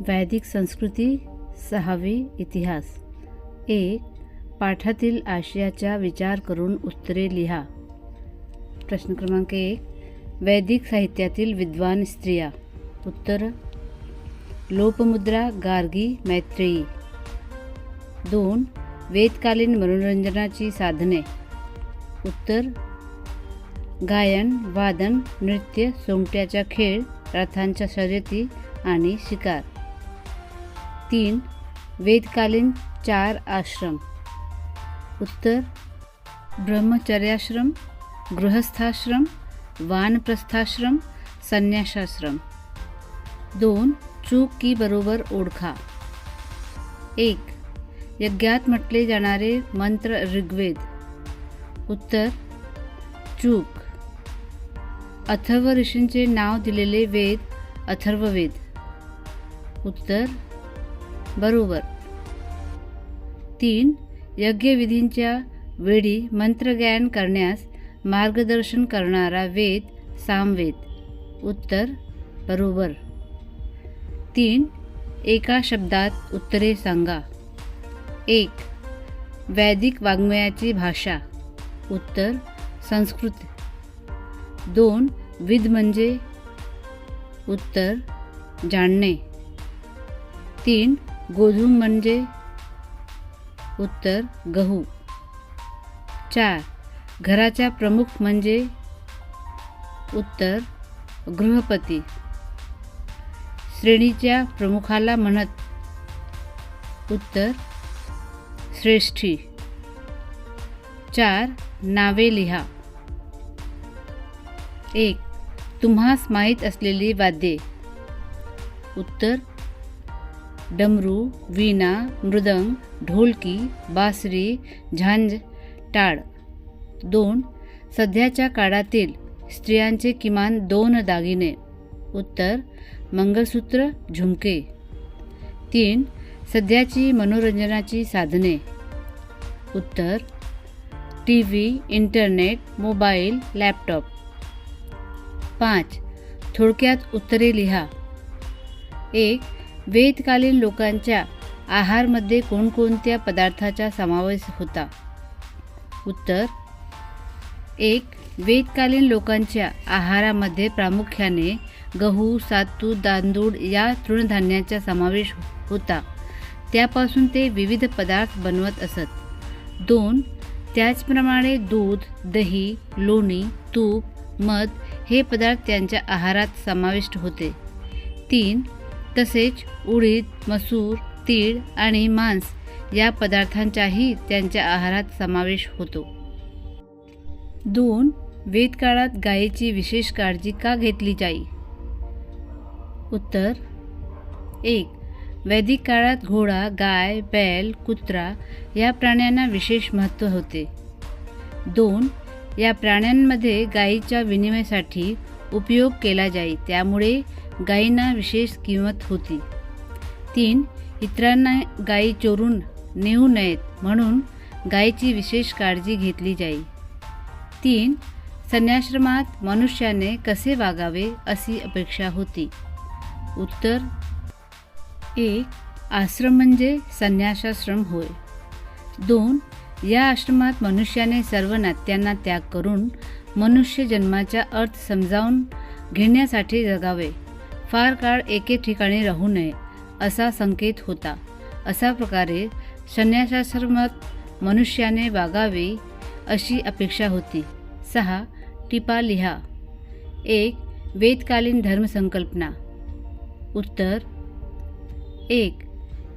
वैदिक संस्कृती सहावी इतिहास. एक पाठातील आशयाचा विचार करून उत्तरे लिहा. प्रश्न क्रमांक एक वैदिक साहित्यातील विद्वान स्त्रिया. उत्तर लोपमुद्रा गार्गी मैत्रेयी. दोन वेदकालीन मनोरंजनाची साधने. उत्तर गायन वादन नृत्य सोमट्याचा खेळ रथांच्या शर्यती आणि शिकार. तीन वेदकालीन चार आश्रम. उत्तर ब्रह्मचर्याश्रम गृहस्थाश्रम वानप्रस्थाश्रम संन्यासाश्रम. दोन चूक की बरोबर ओळखा. एक यज्ञात म्हटले जाणारे मंत्र ऋग्वेद. उत्तर चूक. अथर्व ऋषींचे नाव दिलेले वेद अथर्ववेद. उत्तर बरोबर. तीन यज्ञविधींच्या वेळी मंत्रगायन करण्यास मार्गदर्शन करणारा वेद सामवेद. उत्तर बरोबर. तीन एका शब्दात उत्तरे सांगा. एक वैदिक वाङ्मयाची भाषा. उत्तर संस्कृत. दोन विद म्हणजे उत्तर जाणणे. तीन गोधूम म्हणजे उत्तर गहू. चार घराच्या प्रमुख म्हणजे उत्तर गृहपती. श्रेणीच्या प्रमुखाला म्हणत उत्तर श्रेष्ठी. चार नावे लिहा. एक तुम्हास माहीत असलेली वाद्ये. उत्तर डमरू वीणा मृदंग ढोलकी बासरी झांज टाळ. दोन सध्याच्या काळातील स्त्रियांचे किमान दोन दागिने. उत्तर मंगळसूत्र झुमके. तीन सध्याची मनोरंजनाची साधने. उत्तर T V internet mobile laptop. पाच थोडक्यात उत्तरे लिहा. एक वेदकालीन लोकांच्या आहारमध्ये कोणकोणत्या पदार्थाचा समावेश होता? उत्तर एक वेदकालीन लोकांच्या आहारामध्ये प्रामुख्याने गहू सातू तांदूळ या तृणधान्याचा समावेश होता. त्यापासून ते विविध पदार्थ बनवत असत. दोन त्याचप्रमाणे दूध दही लोणी तूप मध हे पदार्थ त्यांच्या आहारात समाविष्ट होते. तीन तसेच उडीद मसूर तीळ आणि मांस या पदार्थांचाही त्यांच्या आहारात समावेश होतो. दोन वेदकाळात गायीची विशेष काळजी का घेतली जाई? उत्तर एक वैदिक काळात घोडा गाय बैल कुत्रा या प्राण्यांना विशेष महत्त्व होते. दोन या प्राण्यांमध्ये गायीच्या विनिमयासाठी उपयोग केला जाई त्यामुळे गायींना विशेष किंमत होती. तीन इतरांना गायी चोरून नेऊ नयेत म्हणून गायीची विशेष काळजी घेतली जाई. तीन संन्याश्रमात मनुष्याने कसे वागावे अशी अपेक्षा होती. उत्तर एक आश्रम म्हणजे संन्यासाश्रम होय. दोन या आश्रमात मनुष्याने सर्व नात्यांना त्याग करून मनुष्य जन्माचा अर्थ समजावून घेण्यासाठी जगावे. फार काळ एके ठिकाणी राहू नये असा संकेत होता. अशा प्रकारे संन्यासाश्रमात मनुष्याने वागावे अशी अपेक्षा होती. सहा. टिपा लिहा. एक. वेदकालीन धर्मसंकल्पना. उत्तर. एक.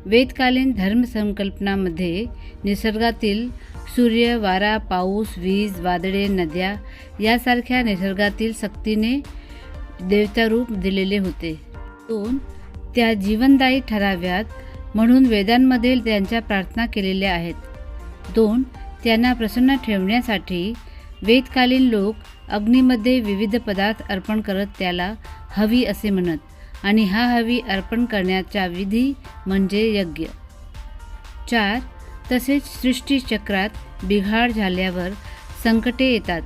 वेदकालीन धर्मसंकल्पनामध्ये निसर्गातील सूर्य वारा पाऊस वीज वादळे नद्या यासारख्या निसर्गातील शक्तीने देवतारूप दिलेले होते. दोन त्या जीवनदायी ठराव्यात म्हणून वेदांमध्ये त्यांच्या प्रार्थना केलेल्या आहेत. दोन त्यांना प्रसन्न ठेवण्यासाठी वेदकालीन लोक अग्नीमध्ये विविध पदार्थ अर्पण करत त्याला हवी असे म्हणत. आणि हा हवी अर्पण करण्याचा विधी म्हणजे यज्ञ. चार तसेच सृष्टीचक्रात बिघाड झाल्यावर संकटे येतात.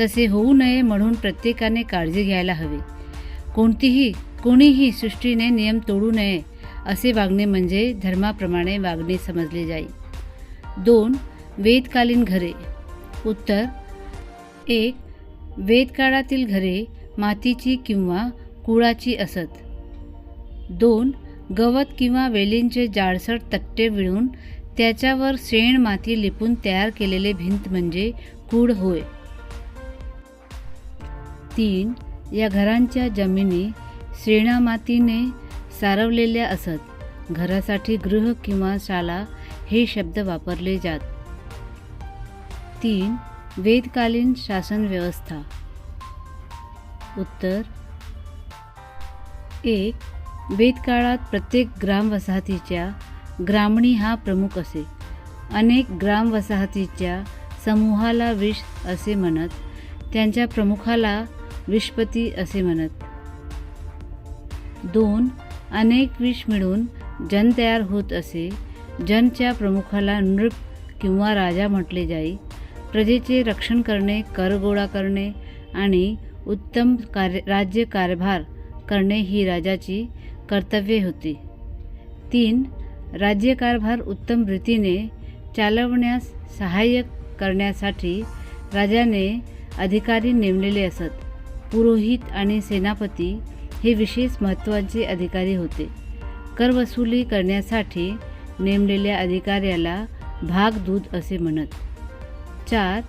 तसे होऊ नये म्हणून प्रत्येकाने काळजी घ्यायला हवी. कोणतीही कोणीही सृष्टीने नियम तोडू नये असे वागणे म्हणजे धर्माप्रमाणे वागणे समजले जाईल दोन वेदकालीन घरे. उत्तर एक वेदकाळातील घरे मातीची किंवा कुळाची असत. दोन गवत किंवा वेलींचे जाडसर तट्टे विळून त्याच्यावर शेण माती लिपून तयार केलेले भिंत म्हणजे कूड होय. तीन या घरांच्या जमिनी शेणामातीने सारवलेल्या असत. घरासाठी गृह किंवा शाला हे शब्द वापरले जात. तीन वेदकालीन शासन व्यवस्था उत्तर एक वेदकाळात प्रत्येक ग्रामवसाहतीच्या ग्रामणी हा प्रमुख असे. अनेक ग्रामवसाहतीच्या समूहाला विष असे म्हणत त्यांच्या प्रमुखाला विषपती असे म्हणत. दोन अनेक विष मिळून जन तयार होत असे. जनच्या प्रमुखाला नृप किंवा राजा म्हटले जाई. प्रजेचे रक्षण करणे कर गोळा करणे आणि उत्तम कार्य राज्य कारभार करणे ही राजाची कर्तव्ये होती. तीन राज्यकारभार उत्तम रीतीने चालवण्यास सहाय्य करण्यासाठी राजाने अधिकारी नेमलेले असत. पुरोहित आणि सेनापती हे विशेष महत्त्वाचे अधिकारी होते. कर वसुली करण्यासाठी नेमलेल्या अधिकाऱ्याला भागदूत असे म्हणत. चार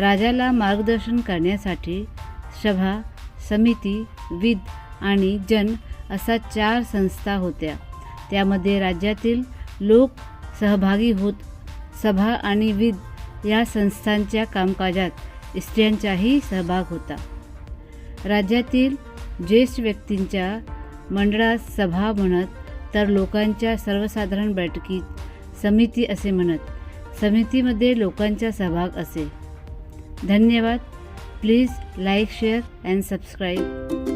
राजाला मार्गदर्शन करण्यासाठी सभा समिती विद आणि जन असा चार संस्था होत्या. त्यामध्ये राज्यातील लोक सहभागी होत सभा आणि विद या संस्थांच्या कामकाजात स्त्रियांचाही सहभाग होता. राज्यातील ज्येष्ठ व्यक्तींच्या मंडळात सभा म्हणत तर लोकांच्या सर्वसाधारण बैठकीत समिती असे म्हणत समितीमध्ये लोकांचा सहभाग असे. धन्यवाद. Please like share and subscribe.